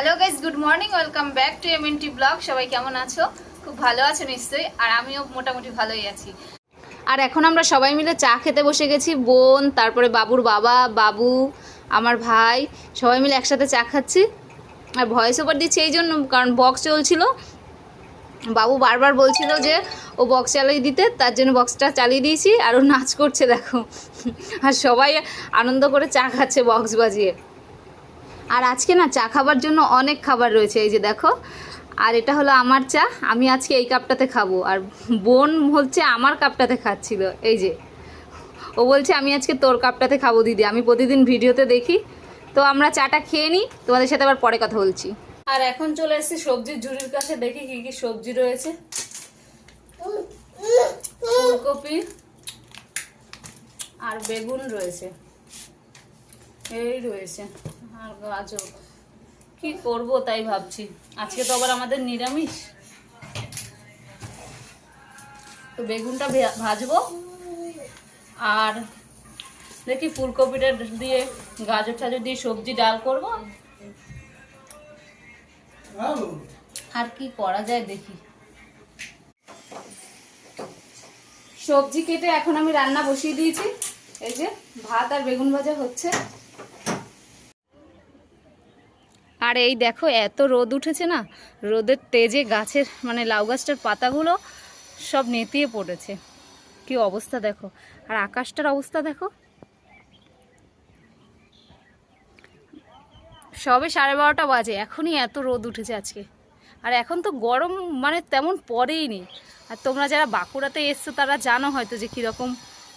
Hello guys good morning welcome back to M T blog সবাই কেমন আছো? খুব ভালো আছো নিশ্চয়ই, আর আমিও মোটামুটি ভালোই আছি। আর এখন আমরা সবাই মিলে চা খেতে বসে গেছি, বোন, তারপরে বাবুর বাবা, বাবু, আমার ভাই, সবাই মিলে একসাথে চা খাচ্ছি। আর ভয়েস ওভার দিচ্ছি এই জন্য, কারণ বক্স চলছিল। বাবু বারবার বলছিল যে ও বক্স চালিয়ে দিতে, তার জন্য বক্সটা চালিয়ে দিয়েছি, আর ও নাচ করছে, দেখো। আর সবাই আনন্দ করে চা খাচ্ছে বক্স বাজিয়ে। আর আজকে না চা খাবার জন্য অনেক খাবার রয়েছে, এই যে দেখো। আর এটা হলো আমার চা, আমি আজকে এই কাপটাতে খাব। আর বোন হচ্ছে আমার কাপটাতে খাচ্ছিল, এই যে। ও বলছে, আমি আজকে তোর কাপটাতে খাব দিদি, আমি প্রতিদিন ভিডিওতে দেখি। তো আমরা চাটা খেয়ে নিই, তোমাদের সাথে আবার পরে কথা বলছি। আর এখন চলে এসেছি সবজির ঝুড়ির কাছে, দেখি কি কি সবজি রয়েছে। ফুলকপি আর বেগুন রয়েছে। এই রয়েছে। আর গাজর কি করব তাই ভাবছি। আজকে তো আবার আমাদের নিরামিষ। তো বেগুনটা ভাজবো। আর দেখি ফুলকপিটা দিয়ে গাজর টাজর দিয়ে সবজি ডাল করব। আর কি করা যায় দেখি। সবজি কেটে এখন আমি রান্না বসিয়ে দিয়েছি। এই যে ভাত আর বেগুন ভাজা হচ্ছে। আর এই দেখো, এত রোদ উঠেছে না? রোদের তেজে গাছের মানে লাউ গাছটার পাতাগুলো সব নেতিয়ে পড়েছে। কি অবস্থা দেখো? আর আকাশটার অবস্থা দেখো? সবে সাড়ে বারোটা বাজে, এখনই এত রোদ উঠেছে আজকে। আর এখন তো গরম মানে তেমন পড়েই নি। আর তোমরা যারা বাঁকুড়াতে এসছো, তারা জানো হয়তো যে কীরকম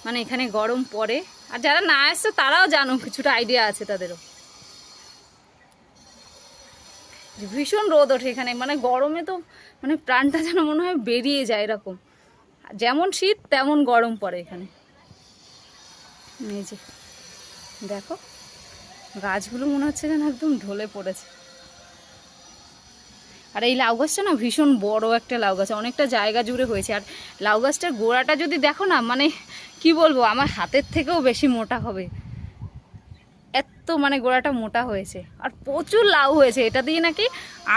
মানে এখানে গরম পড়ে। আর যারা না এসছো, তারাও জানো, কিছুটা আইডিয়া আছে তাদেরও। ভীষণ রোদ ওঠে এখানে। মানে গরমে তো মানে প্রাণটা যেন মনে হয় বেরিয়ে যায় এরকম। যেমন শীত, তেমন গরম পড়ে এখানে। যে, দেখো, গাছগুলো মনে হচ্ছে যেন একদম ঢলে পড়েছে। আর এই লাউ গাছটা না ভীষণ বড় একটা লাউ গাছ, অনেকটা জায়গা জুড়ে হয়েছে। আর লাউ গাছটার গোড়াটা যদি দেখো না মানে কি বলব, আমার হাতের থেকেও বেশি মোটা হবে। মানে গোড়াটা মোটা হয়েছে। আর প্রচুর লাউ হয়েছে। এটা দিয়ে নাকি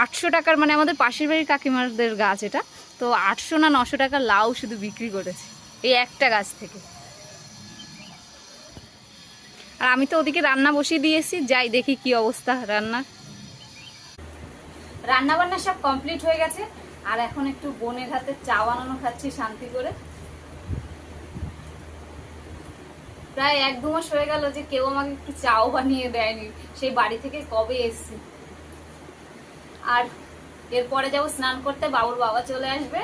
আটশো টাকার মানে আমাদের পাশের বাড়ির কাকিমাদের গাছ এটা। তো আটশো না নশো টাকার লাউ শুধু বিক্রি করেছে। এই একটা গাছ থেকে। আর আমি তো ওদিকে রান্না বসিয়ে দিয়েছি। যাই দেখি কি অবস্থা রান্নার। রান্না বান্না সব কমপ্লিট হয়ে গেছে। আর এখন একটু বোনের হাতে চা বানানো খাচ্ছি শান্তি করে। প্রায় এক দু মাস হয়ে গেল যে কেউ আমাকে একটু চাও বানিয়ে দেয়নি। সেই বাড়ি থেকে কবে এসছি? আর এরপরে যাব স্নান করতে, বাবুর বাবা চলে আসবে।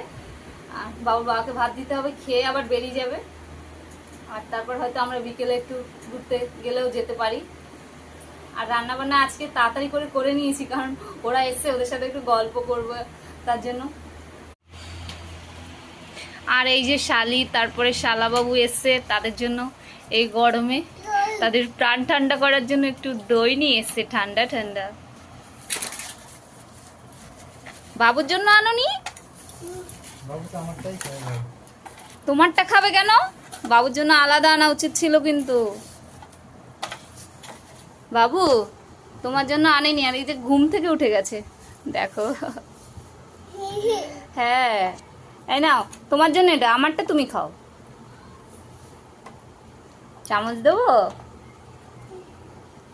আর বাবুর বাবাকে ভাত দিতে হবে, খেয়ে আবার বেরিয়ে যাবে। আর তারপর হয়তো আমরা বিকেলে একটু ঘুরতে গেলেও যেতে পারি। আর রান্না বান্না আজকে তাড়াতাড়ি করে করে নিয়েছি, কারণ ওরা এসে ওদের সাথে একটু গল্প করব তার জন্য। আর এই যে শালি, তারপরে শালাবাবু এসছে তাদের জন্য। এই গরমে তাদের প্রাণ ঠান্ডা করার জন্য একটু দই নিয়ে এসছে ঠান্ডা ঠান্ডা। বাবুর জন্য আনোনি? তোমারটা খাবে কেন? বাবুর জন্য আলাদা আনা উচিত ছিল কিন্তু। বাবু তোমার জন্য আনেনি আর এই যে ঘুম থেকে উঠে গেছে। দেখো। হ্যাঁ। এই নাও তোমার জন্য এটা আমারটা তুমি খাও। চামচ দেবো?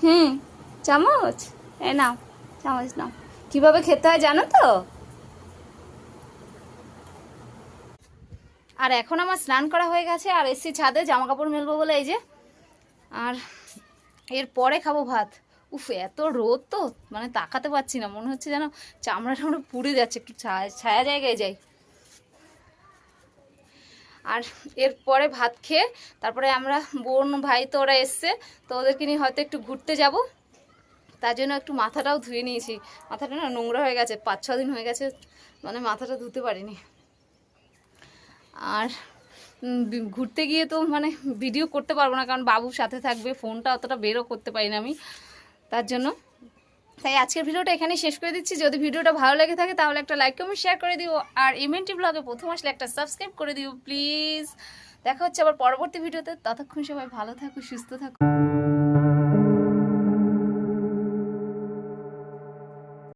হুম, চামচ? এ নাও, চামচ নাও। কীভাবে খেতে হয় জানো তো? আর এখন আমার স্নান করা হয়ে গেছে, আর এসছি ছাদে জামা কাপড় মেলবো বলে এই যে। আর এর পরে খাব ভাত। উফ, এত রোদ তো মানে তাকাতে পারছি না। মনে হচ্ছে যেন চামড়া টামড়া পুড়ে যাচ্ছে, একটু ছায়া ছায়া জায়গায় যাই। আর এরপরে ভাত খেয়ে তারপরে আমরা বোন ভাই তো ওরা এসছে, তো ওদেরকে নিয়ে হয়তো একটু ঘুরতে যাব। তার জন্য একটু মাথাটাও ধুয়ে নিয়েছি। মাথাটা না নোংরা হয়ে গেছে, পাঁচ, ছ দিন হয়ে গেছে মানে মাথাটা ধুতে পারিনি। আর ঘুরতে গিয়ে তো মানে ভিডিও করতে পারব না, কারণ বাবুর সাথে থাকবে ফোনটা অতটা বেরও করতে পারি না আমি, তার জন্য। তাই আজকের ভিডিওটা এখানে শেষ করে দিচ্ছি। যদি ভিডিওটা ভালো লেগে থাকে, তাহলে একটা লাইক কমেন্ট শেয়ার করে দিও। আর এমএনটি ব্লগে প্রথম আসলে একটা সাবস্ক্রাইব করে দিও প্লিজ দেখা হচ্ছে আবার পরবর্তী ভিডিওতে। ততক্ষণ সবাই ভালো থাকো, সুস্থ থাকো।